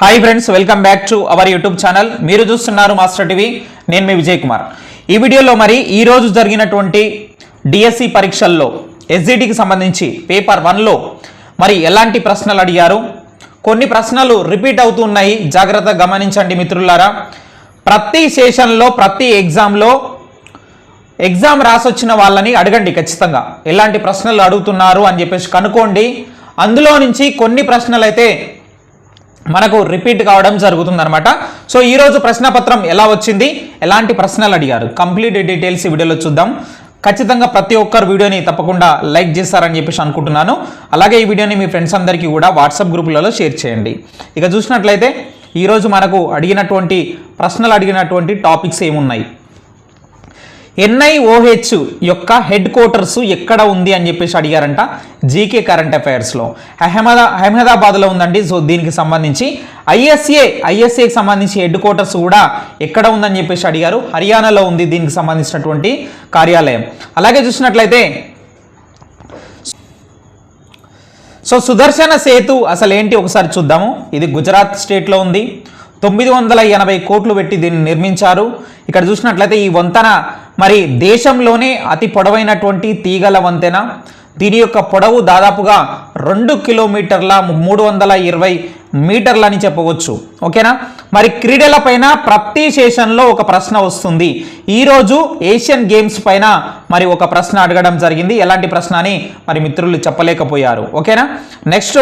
Hi friends welcome back to our YouTube channel మీరు చూస్తున్నారు master TV నేను మీ విజయ్ కుమార్. ఈ వీడియోలో మరి ఈ రోజు జరిగినటువంటి డిఎస్సి పరీక్షల్లో ఎస్జిటికి సంబంధించి పేపర్ వన్లో మరి ఎలాంటి ప్రశ్నలు అడిగారు? కొన్ని ప్రశ్నలు రిపీట్ అవుతున్నాయి జాగ్రత్తగా గమనించండి మిత్రులారా. ప్రతి సెషన్లో ప్రతి ఎగ్జామ్లో ఎగ్జామ్ రాసొచ్చిన వాళ్ళని అడగండి ఖచ్చితంగా. ఎలాంటి ప్రశ్నలు అడుగుతున్నారు అని చెప్పేసి కనుక్కోండి. అందులో నుంచి కొన్ని ప్రశ్నలు అయితే మనకు రిపీట్ కావడం జరుగుతుంది అనమాట సో ఈరోజు ప్రశ్నపత్రం ఎలా వచ్చింది? ఎలాంటి ప్రశ్నలు అడిగారు? కంప్లీట్ డీటెయిల్స్ ఈ వీడియోలో చూద్దాం. ఖచ్చితంగా ప్రతి ఒక్కరు వీడియోని తప్పకుండా లైక్ చేస్తారని చెప్పేసి అనుకుంటున్నాను. అలాగే ఈ వీడియోని మీ ఫ్రెండ్స్ అందరికీ కూడా వాట్సాప్ గ్రూపులలో షేర్ చేయండి. ఇక చూసినట్లయితే ఈరోజు మనకు అడిగినటువంటి ప్రశ్నలు అడిగినటువంటి టాపిక్స్ ఏమున్నాయి? ఎన్ఐఓహెచ్ యొక్క హెడ్ క్వార్టర్స్ ఎక్కడ ఉంది అని చెప్పేసి అడిగారంట జీకే కరెంట్ అఫైర్స్లో. అహ్మదా అహ్మదాబాద్లో ఉందండి. సో దీనికి సంబంధించి ఐఎస్ఏ ఐఎస్ఏకి సంబంధించి హెడ్ క్వార్టర్స్ కూడా ఎక్కడ ఉందని చెప్పేసి అడిగారు. హర్యానాలో ఉంది దీనికి సంబంధించినటువంటి కార్యాలయం. అలాగే చూసినట్లయితే సో సుదర్శన సేతు అసలు ఏంటి ఒకసారి చూద్దాము. ఇది గుజరాత్ స్టేట్లో ఉంది. తొమ్మిది వందల ఎనభై కోట్లు పెట్టి దీన్ని నిర్మించారు. ఇక్కడ చూసినట్లయితే ఈ వంతెన మరి దేశంలోనే అతి పొడవైనటువంటి తీగల వంతెన. దీని యొక్క పొడవు దాదాపుగా రెండు కిలోమీటర్ల మూడు వందల ఇరవై మీటర్లు అని చెప్పవచ్చు. ఓకేనా? మరి క్రీడలపైన ప్రతి సెషన్లో ఒక ప్రశ్న వస్తుంది. ఈరోజు ఏషియన్ గేమ్స్ పైన మరి ఒక ప్రశ్న అడగడం జరిగింది. ఎలాంటి ప్రశ్న అని మరి మిత్రులు చెప్పలేకపోయారు. ఓకేనా? నెక్స్ట్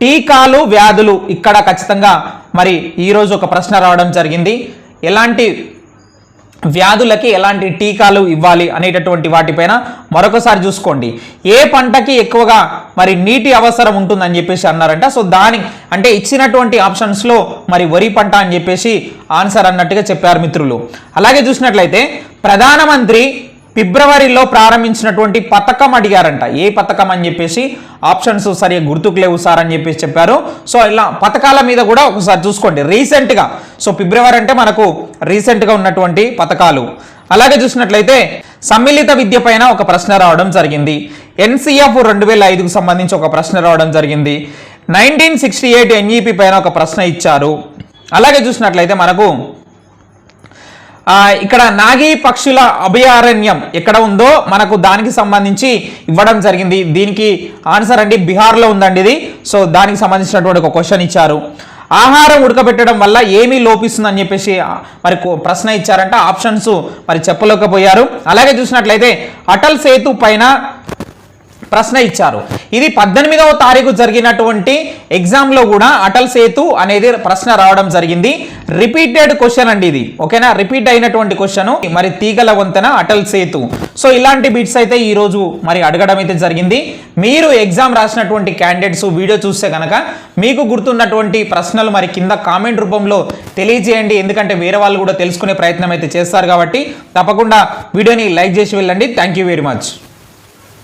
టీకాలు వ్యాధులు ఇక్కడ ఖచ్చితంగా మరి ఈరోజు ఒక ప్రశ్న రావడం జరిగింది. ఎలాంటి వ్యాధులకి ఎలాంటి టీకాలు ఇవ్వాలి అనేటటువంటి వాటిపైన మరొకసారి చూసుకోండి. ఏ పంటకి ఎక్కువగా మరి నీటి అవసరం ఉంటుందని చెప్పేసి అన్నారంట. సో దాని అంటే ఇచ్చినటువంటి ఆప్షన్స్లో మరి వరి పంట అని చెప్పేసి ఆన్సర్ అన్నట్టుగా చెప్పారు మిత్రులు. అలాగే చూసినట్లయితే ప్రధానమంత్రి ఫిబ్రవరిలో ప్రారంభించినటువంటి పథకం అడిగారంట. ఏ పథకం అని చెప్పేసి ఆప్షన్స్ సరిగా గుర్తుకు లేవు సార్ అని చెప్పేసి చెప్పారు. సో ఇలా పథకాల మీద కూడా ఒకసారి చూసుకోండి. రీసెంట్గా సో ఫిబ్రవరి అంటే మనకు రీసెంట్గా ఉన్నటువంటి పథకాలు. అలాగే చూసినట్లయితే సమ్మిళిత విద్య పైన ఒక ప్రశ్న రావడం జరిగింది. ఎన్సీఎఫ్ రెండు వేల ఐదుకు సంబంధించి ఒక ప్రశ్న రావడం జరిగింది. నైన్టీన్ సిక్స్టీ ఎయిట్ ఎన్ఈపి పైన ఒక ప్రశ్న ఇచ్చారు. అలాగే చూసినట్లయితే మనకు ఇక్కడ నాగి పక్షుల అభయారణ్యం ఎక్కడ ఉందో మనకు దానికి సంబంధించి ఇవ్వడం జరిగింది. దీనికి ఆన్సర్ అండి బీహార్లో ఉందండి ఇది. సో దానికి సంబంధించినటువంటి ఒక క్వశ్చన్ ఇచ్చారు. ఆహారం ఉడకబెట్టడం వల్ల ఏమీ లోపిస్తుందని చెప్పేసి మరి ప్రశ్న ఇచ్చారంట. ఆప్షన్స్ మరి చెప్పలేకపోయారు. అలాగే చూసినట్లయితే అటల్ సేతు పైన ప్రశ్న ఇచ్చారు. ఇది పద్దెనిమిదవ తారీఖు జరిగినటువంటి ఎగ్జామ్లో కూడా అటల్ సేతు అనేది ప్రశ్న రావడం జరిగింది. రిపీటెడ్ క్వశ్చన్ అండి ఇది. ఓకేనా? రిపీట్ అయినటువంటి క్వశ్చన్. మరి తీగల వంతెన అటల్ సేతు. సో ఇలాంటి బిట్స్ అయితే ఈరోజు మరి అడగడం అయితే జరిగింది. మీరు ఎగ్జామ్ రాసినటువంటి క్యాండిడేట్స్ వీడియో చూస్తే కనుక మీకు గుర్తున్నటువంటి ప్రశ్నలు మరి కింద కామెంట్ రూపంలో తెలియజేయండి. ఎందుకంటే వేరే వాళ్ళు కూడా తెలుసుకునే ప్రయత్నం అయితే చేస్తారు కాబట్టి తప్పకుండా వీడియోని లైక్ చేసి వెళ్ళండి. Thank you very much.